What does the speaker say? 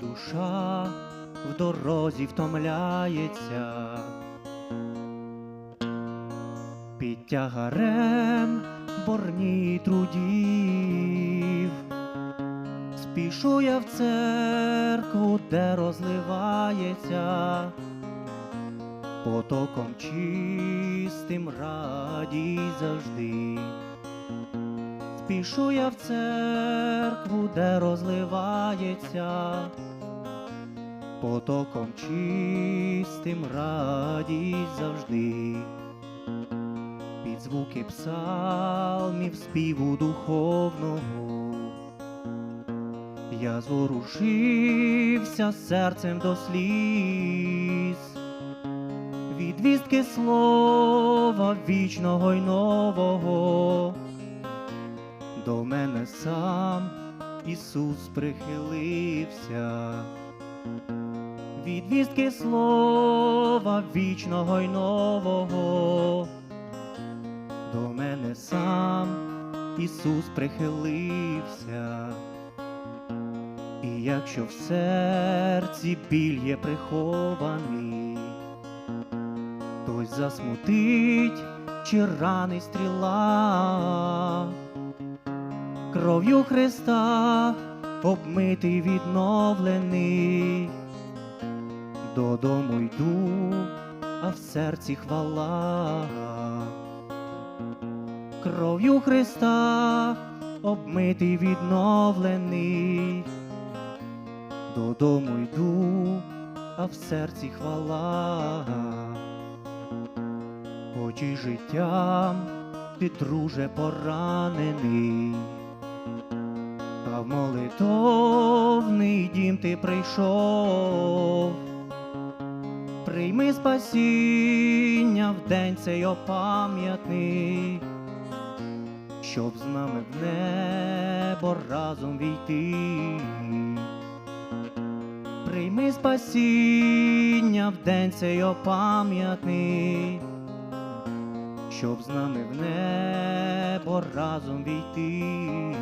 душа в дорозі втомляється, під тягарем борні трудів, спішу я в церкву, де розливається. Потоком чистим радій завжди. Спішу я в церкву, де розливається потоком чистим радість завжди. Під звуки псалмів співу духовного. Я зворушився серцем до сліз, від вістки слова вічного й нового. До мене сам Ісус прихилився, від вістки слова вічного й нового. До мене сам Ісус прихилився, і якщо в серці біль є прихований, хтось засмутить чи ранить стріла, кров'ю Христа обмитий відновлений, додому йду, а в серці хвала. Кров'ю Христа обмитий відновлений, додому йду, а в серці хвала. Хоч і життям ти, друже, поранений, молитовний дім ти прийшов. Прийми спасіння в день цей опам'ятний, щоб з нами в небо разом війти. Прийми спасіння в день цей опам'ятний, щоб з нами в небо разом війти.